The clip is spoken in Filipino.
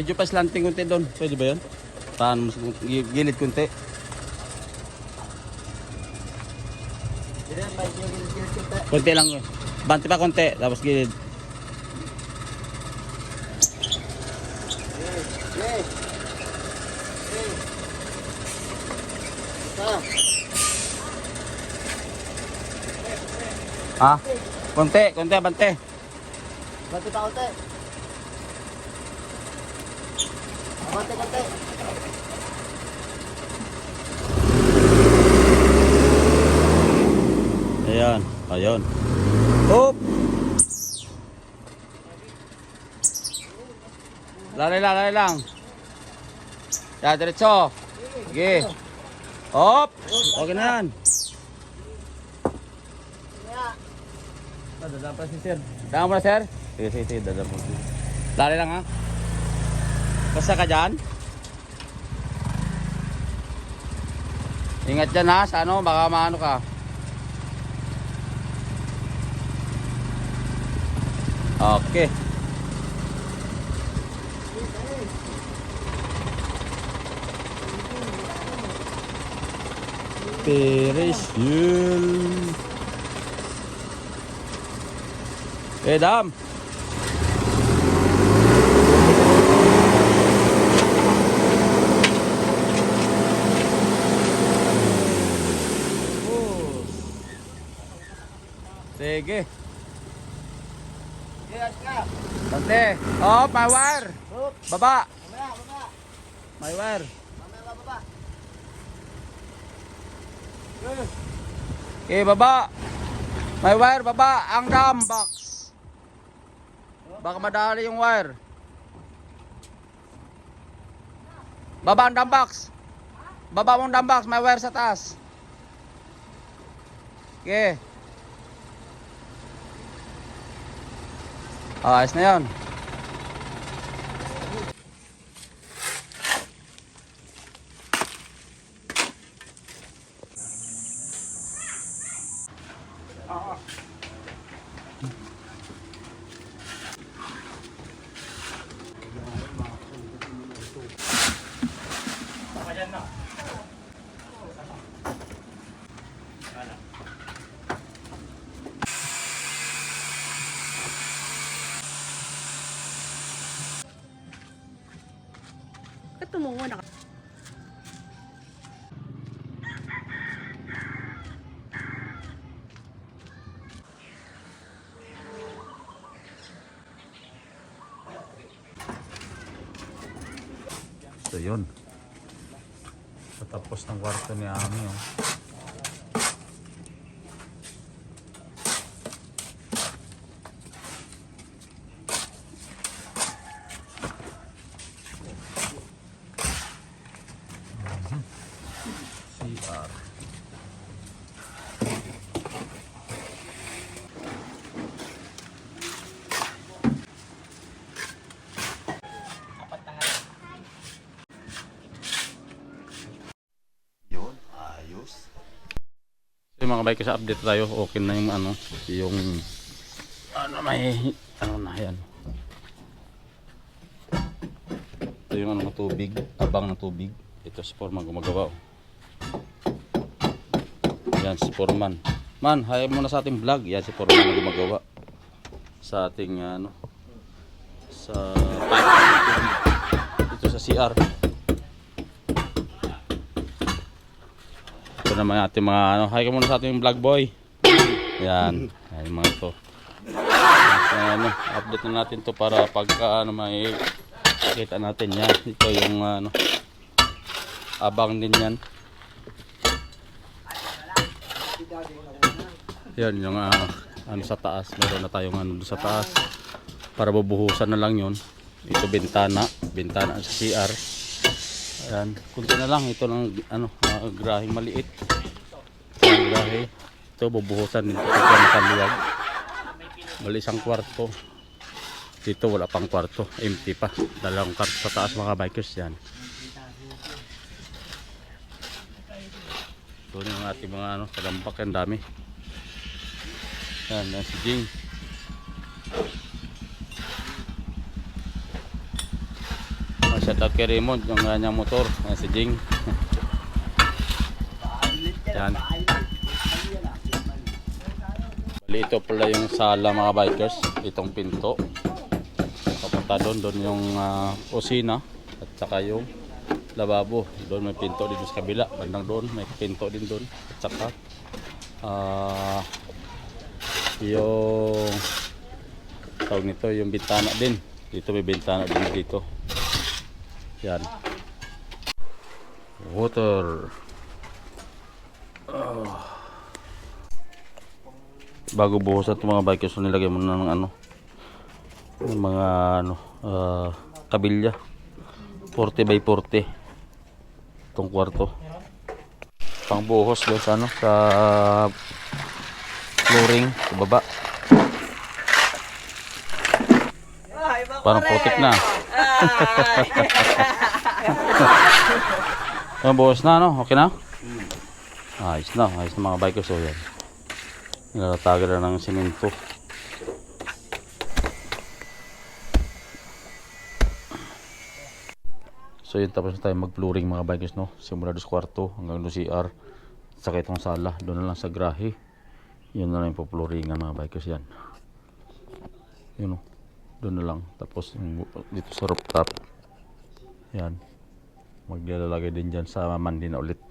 Medyo pa slanting konti doon. Pwede ba yun? Mas gi- gilid kita. Konti lang yun. Bante pa konti, tapos gilid. Ha? Konti, konti, bante. Bati pa konti. Abante konti. Ayan, ayun. Hop! Lari lang, lari lang. Yan, diretso. Sige. Hop! Okay na yan. Dadaan pa si sir. Dadaan mo na sir? Sige, sige, sige. Dadaan mo. Lari lang ha. Basta ka dyan. Ingat dyan ha. Sa ano, baka maano ka. Okay. Peres yun. Eh, dam. Sige. yes ka. Bante. Oh, wire. Hoop. Baba. Mamaya, mamaya. My wire. Mamaya bababa. Okay, baba. My wire, baba. Ang dam box. Baka madali yung wire. Baba ang dam box. Baba mong dam box. May wire sa taas. Okay. Ayos na yun. Ba't So yun. Patapos ng kwarto ni Ami oh. Mhm. CR. Yun, ayos. So yung mga bike sa update tayo, okay na yung ano, yung ano may ano na yan. Ito yung ano tubig, abang ng tubig. Ito si Foreman gumagawa. oh. Yan si Foreman. Man, hayag mo na sa ating vlog. Yan si Foreman na gumagawa. Sa ating ano sa ito sa CR. Naman yung ating mga ano, hi ka muna sa ating vlog boy. Yan, yan mga to. So, ano, update na natin to para pagka ano may kita natin yan. Ito yung ano abang din yan. Yan yung ah, ano sa taas. Meron na tayong ano sa taas. Para bubuhusan na lang yun. Ito bintana, bintana sa CR. Ayan, kunti na lang. Ito lang, ano, uh, graheng maliit. Grahe. Ito, bubuhusan dito pagka nakaluwag. Bali isang kwarto. Dito wala pang kwarto. Empty pa. Dalawang kwarto sa taas mga bikers yan. Ito yung ating mga ano, kalambak. Ang dami. Yan, yan si Jing. Shout out kay Raymond, yung kanyang motor, yan si Jing. yan. Ito pala yung sala mga bikers, itong pinto. Papunta doon, doon yung ah, kusina at saka yung lababo. Doon may pinto dito sa kabila, bandang doon may pinto din doon. At saka ah yung tawag nito yung bintana din dito may bintana din dito yan. Water. Ah. bago buhusan itong mga bikers so nilagay mo na ng ano ng mga ano ah, kabilya. 40 by 40 itong kwarto. Pang buhos doon sa ano sa flooring sa baba. Parang putik na Ang buhos na no okay na ayos na ayos na mga bikers so yan nilalatagan na ng simento So yun tapos na tayo mag flooring mga bikers no. Simula doon sa kwarto hanggang doon CR. Saka itong sala. Doon na lang sa grahe. Yun na lang yung flooringan mga bikers yan. Yun o. Doon na lang. Tapos yung dito sa rooftop. Yan. Maglalagay din dyan sa mandi na ulit.